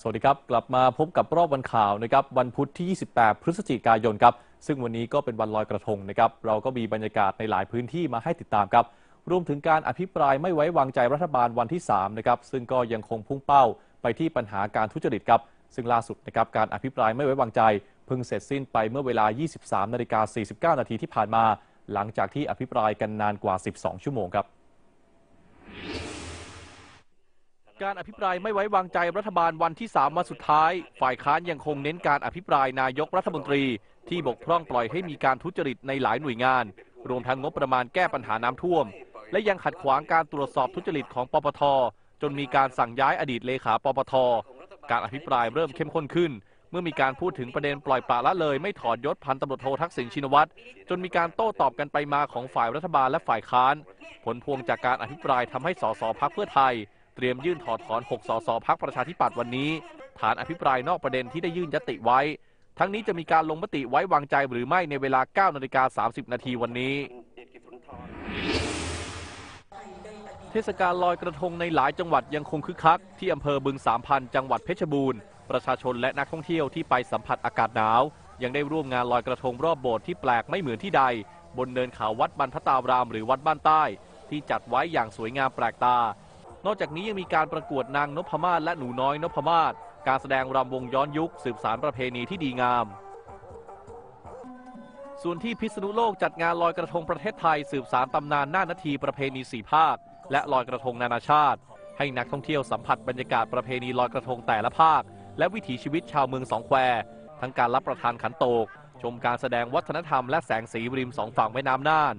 สวัสดีครับ กลับมาพบกับรอบวันข่าวนะครับวันพุธที่ 28 พฤศจิกายนครับซึ่งวันนี้ก็เป็นวันลอยกระทงนะครับเราก็มีบรรยากาศในหลายพื้นที่มาให้ติดตามครับรวมถึงการอภิปรายไม่ไว้วางใจรัฐบาลวันที่3นะครับซึ่งก็ยังคงพุ่งเป้าไปที่ปัญหาการทุจริตครับซึ่งล่าสุดนะครับการอภิปรายไม่ไว้วางใจเพิ่งเสร็จสิ้นไปเมื่อเวลา 23นาฬิกา49 นาทีที่ผ่านมา หลังจากที่อภิปรายกันนานกว่า 12 ชั่วโมงครับ การอภิปรายไม่ไว้วางใจรัฐบาลวันที่3วันสุดท้าย ฝ่ายค้านยังคงเน้นการอภิปรายนายกรัฐมนตรี ที่บกพร่องปล่อยให้มีการทุจริตในหลายหน่วยงาน รวมทั้งงบประมาณแก้ปัญหาน้ำท่วม และยังขัดขวางการตรวจสอบทุจริตของปปท จนมีการสั่งย้ายอดีตเลขาปปท การอภิปรายเริ่มเข้มข้นขึ้น เมื่อมีการพูดถึงประเด็นปล่อยปละละเลยไม่ถอดยศพันตำรวจโททักษิณชินวัตรจนมีการโต้ตอบกันไปมาของฝ่ายรัฐบาลและฝ่ายค้าน ผลพวงจากการอภิปรายทำให้สสพักเพื่อไทย เตรียมยื่นถอดถอน 6 สสพักประชาธิปัตย์วันนี้ ฐานอภิปรายนอกประเด็นที่ได้ยื่นยติไว้ ทั้งนี้จะมีการลงมติไว้วางใจหรือไม่ในเวลา 9 นาฬิกา 30 นาทีวันนี้ เทศกาลลอยกระทงในหลายจังหวัดยังคงคึกคัก ที่อำเภอบึงสามพันจังหวัดเพชรบูรณ์ ประชาชนและนักท่องเที่ยวที่ไปสัมผัสอากาศหนาว ยังได้ร่วมงานลอยกระทงรอบโบสถ์ที่แปลกไม่เหมือนที่ใด บนเนินเขาวัดบรรพตารามหรือวัดบ้านใต้ ที่จัดไว้อย่างสวยงามแปลกตา นอกจากนี้ยังมีการประกวดนางนพมาศและหนูน้อยนพมาศการแสดงรำวงย้อนยุคสืบสารประเพณีที่ดีงาม ส่วนที่พิษณุโลกจัดงานลอยกระทงประเทศไทยสืบสารตำนานหน้านาทีประเพณีสี่ภาค และลอยกระทงนานาชาติ ให้นักท่องเที่ยวสัมผัสบรรยากาศประเพณีลอยกระทงแต่ละภาค และวิถีชีวิตชาวเมืองสองแควทั้งการรับประทานขันโตก ชมการแสดงวัฒนธรรมและแสงสีริมสองฝั่งแม่น้ำน่าน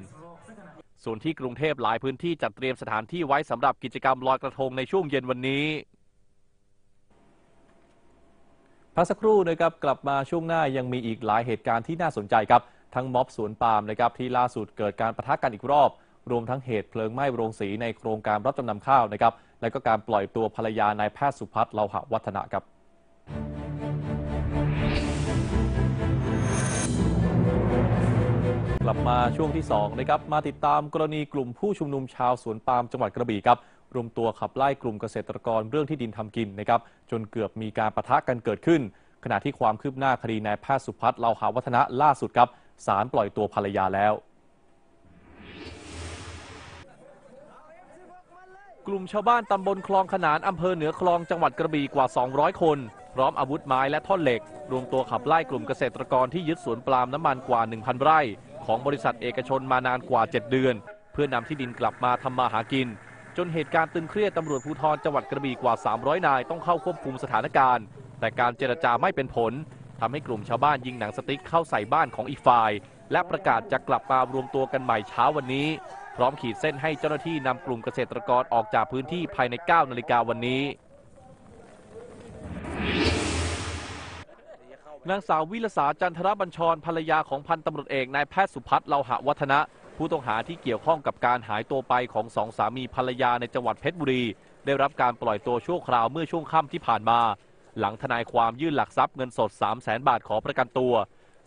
ส่วนที่กรุงเทพหลายพื้นที่จัดเตรียมสถานที่ไว้สำหรับกิจกรรมลอยกระทงในช่วงเย็นวันนี้พักสักครู่นะครับกลับมาช่วงหน้ายังมีอีกหลายเหตุการณ์ที่น่าสนใจครับ ทั้งม็อบสวนปาล์มนะครับที่ล่าสุดเกิดการประทะกันอีกรอบ รวมทั้งเหตุเพลิงไหม้โรงสีในโครงการรับจำนำข้าวนะครับและก็การปล่อยตัวภรรยานายแพทย์สุพัฒน์เลาหะวัฒนะครับ ลับมาช่วงที่2นะครับมาติดตามกรณีกลุ่มผู้ชุมนุมชาวสวนปาล์มจังหวัดกระบี่ครับรวมตัวขับไล่กลุ่มเกษตรกรเรื่องที่ดินทำกินนะครับจนเกือบมีการประทะกันเกิดขึ้น ขณะที่ความคืบหน้าคดีนายแพทย์สุพัฒน์เลาหาวัฒนะล่าสุดครับศาลปล่อยตัวภรรยาแล้ว กลุ่มชาวบ้านตำบลคลองขนานอำเภอเหนือคลองจังหวัดกระบี่กว่า 200 คนพร้อมอาวุธไม้และท่อนเหล็ก รวมตัวขับไล่กลุ่มเกษตรกรที่ยึดสวนปาล์มน้ำมันกว่า 1,000 ไร่ ของบริษัทเอกชนมานานกว่า 7 เดือน เพื่อนำที่ดินกลับมาทำมาหากิน จนเหตุการณ์ตึงเครียดตำรวจภูธรจังหวัดกระบี่กว่า 300 นายต้องเข้าควบคุมสถานการณ์ แต่การเจรจาไม่เป็นผลทำให้กลุ่มชาวบ้านยิงหนังสติ๊กเข้าใส่บ้านของอีกฝ่าย และประกาศจะกลับมารวมตัวกันใหม่เช้าวันนี้ พร้อมขีดเส้นให้เจ้าหน้าที่นำกลุ่มเกษตรกรออกจากพื้นที่ภายใน 9 นาฬิกาวันนี้ นางสาววิลสาจันทรบัญชรภรรยาของพันตำรวจเอกนายแพทย์สุพัฒน์เลาหะวัฒนะ ผู้ต้องหาที่เกี่ยวข้องกับการหายตัวไปของสองสามีภรรยาในจังหวัดเพชรบุรี ได้รับการปล่อยตัวชั่วคราวเมื่อช่วงค่ำที่ผ่านมา หลังทนายความยื่นหลักทรัพย์เงินสด 3 0 0แสนบาทขอประกันตัว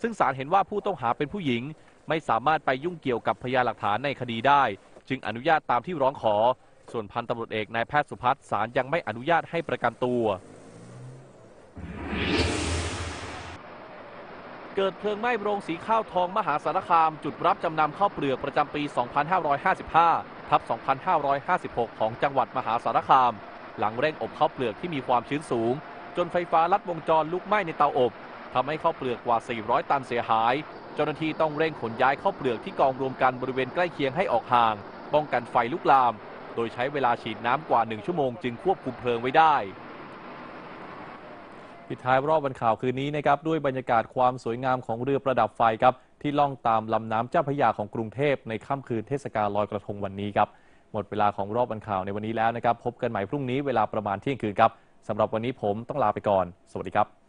ซึ่งศาลเห็นว่าผู้ต้องหาเป็นผู้หญิง ไม่สามารถไปยุ่งเกี่ยวกับพยานหลักฐานในคดีได้ จึงอนุญาตตามที่ร้องขอ ส่วนพันตำรวจเอกนายแพทย์สุพัฒน์ศาลยังไม่อนุญาตให้ประกันตัว เกิดเพลิงไหม้โรงสีข้าวทองมหาสารคาม จุดรับจำนำข้าวเปลือกประจำปี 2555 ทับ 2556 ของจังหวัดมหาสารคาม หลังเร่งอบข้าวเปลือกที่มีความชื้นสูง จนไฟฟ้าลัดวงจรลุกไหม้ในเตาอบทำให้ข้าวเปลือกกว่า 400 ตันเสียหาย เจ้าหน้าที่ต้องเร่งขนย้ายข้าวเปลือกที่กองรวมกันบริเวณใกล้เคียงให้ออกห่าง ป้องกันไฟลุกลาม โดยใช้เวลาฉีดน้ำกว่า 1 ชั่วโมงจึงควบคุมเพลิงไว้ได้ ปิดท้ายรอบวันข่าวคืนนี้นะครับด้วยบรรยากาศความสวยงามของเรือประดับไฟครับที่ล่องตามลำน้ำเจ้าพระยาของกรุงเทพในค่ำคืนเทศกาลลอยกระทงวันนี้ครับหมดเวลาของรอบวันข่าวในวันนี้แล้วนะครับ พบกันใหม่พรุ่งนี้เวลาประมาณเที่ยงคืนครับสำหรับวันนี้ผมต้องลาไปก่อน สวัสดีครับ